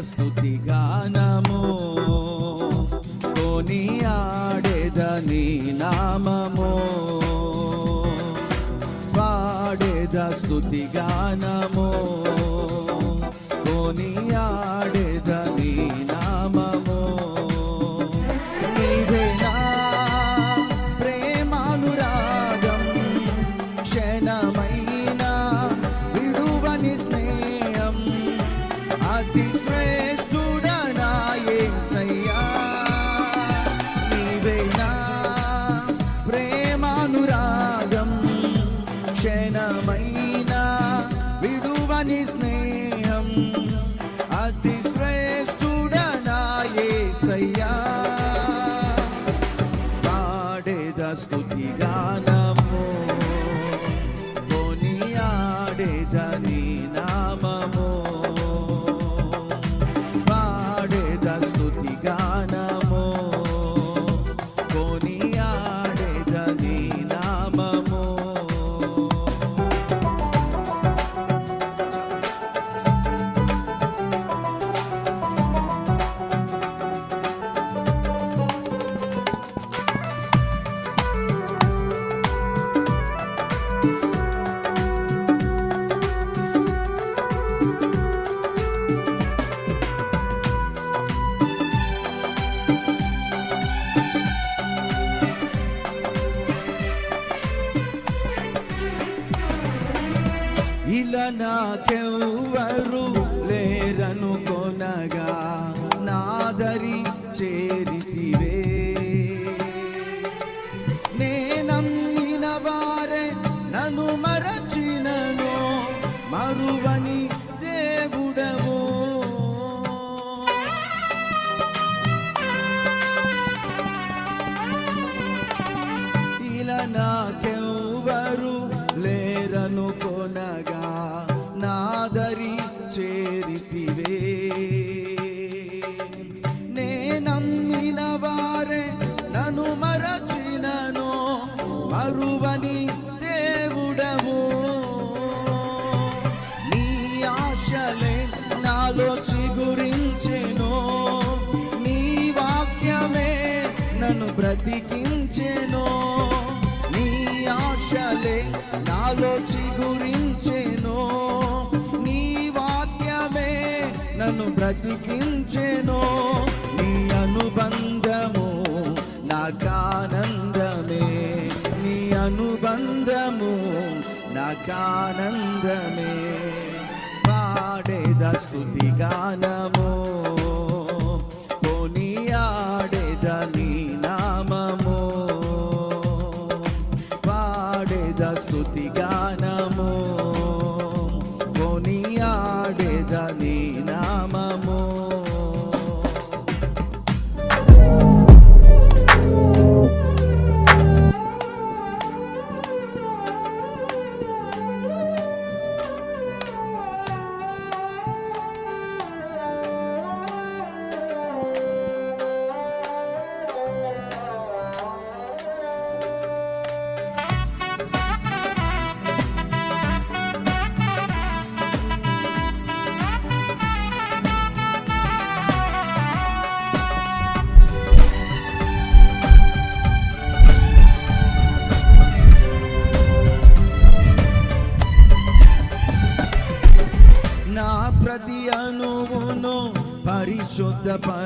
స్తుతి గానము. కొని ఆడేద నీ నామము. పాడేద స్థుతి గానము. కొని ఆడే పాడేద స్తుతి గానము. కొనగా నాదరి చేరితివే. నేనమ్మిన వారే నన్ను మరచినను మరువని దేవుడవు. ఇలా నాకెవ్వరు లేరను కొనగా మరువని దేవుడము. నీ ఆశలే నాలో చిగురించెను. నీ వాక్యమే నన్ను బ్రతికించెను. నీ ఆశలే నాలో నాకానందమే పాడేద స్తుతి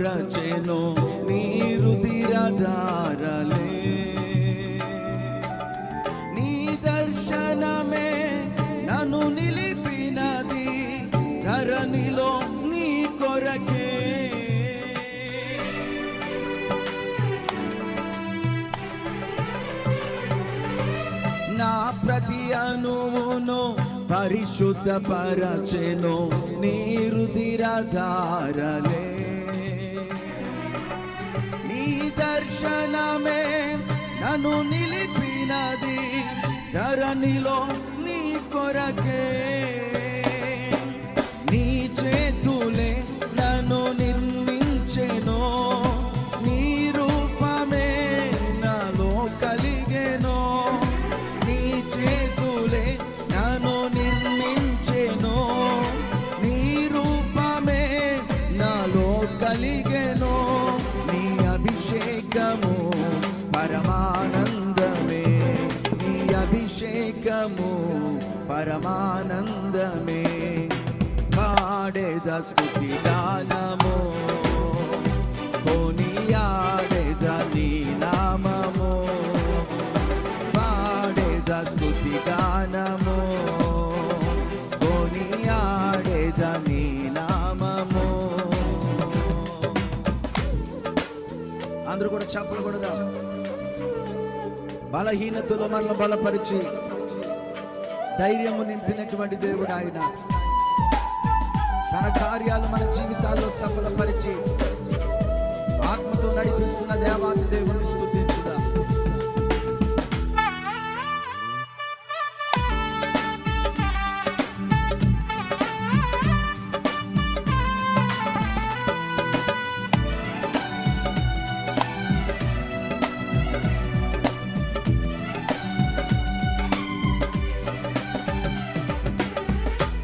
పరిశుద్ధ నీరు తీరధారలే నీ దర్శనమే నన్ను నిలిపినది ధరణిలో నీ కొరకే. నా ప్రతి అనువును పరిశుద్ధ పరచెను నీరు దిరధారలే నీ దర్శనమే నన్ను నిలిపినది. ధరణిలో నీ కొరకే. నీ చేతులే నన్ను నిర్మించెను. నీ రూపమే నాలో కలిగెను. నీ చేతులే నన్ను నిర్మించెను. నీ రూపమే నాలో నిత్యము పరమానందమే పాడేద స్థుతి దానమో కొనియాడేద నీ నామము పాడేద స్థుతి దానమో కొనియాడేద నీ నామమో అందరూ కూడా చెప్పలు కూడా బలహీనతలో మనల్ని బలపరిచి ధైర్యము నింపినటువంటి దేవుడు ఆయన. తన కార్యాలు మన జీవితాల్లో సఫలపరిచి ఆత్మతో నడిపిస్తున్న దేవాది దేవుడు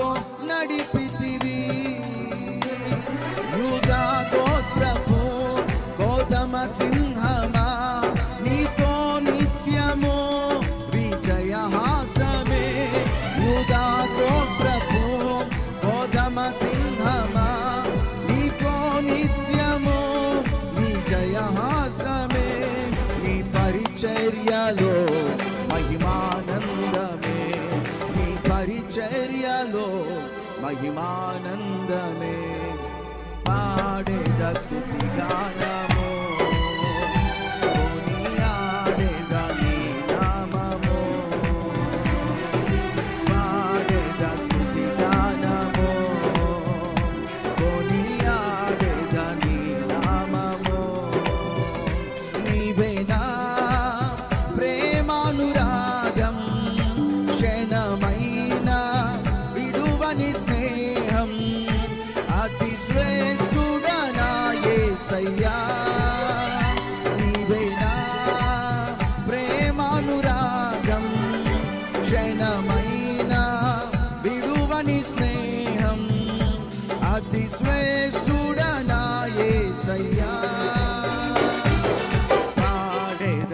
ఆత్మతో పరిచర్యలో మహిమానందమే పాడేద స్థుతి యేసయ్యా నీవేనా ప్రేమానురాగం క్షణమైన విడువని స్నేహం అతి శ్రేష్ఠుడనా యేసయ్యా పాడేద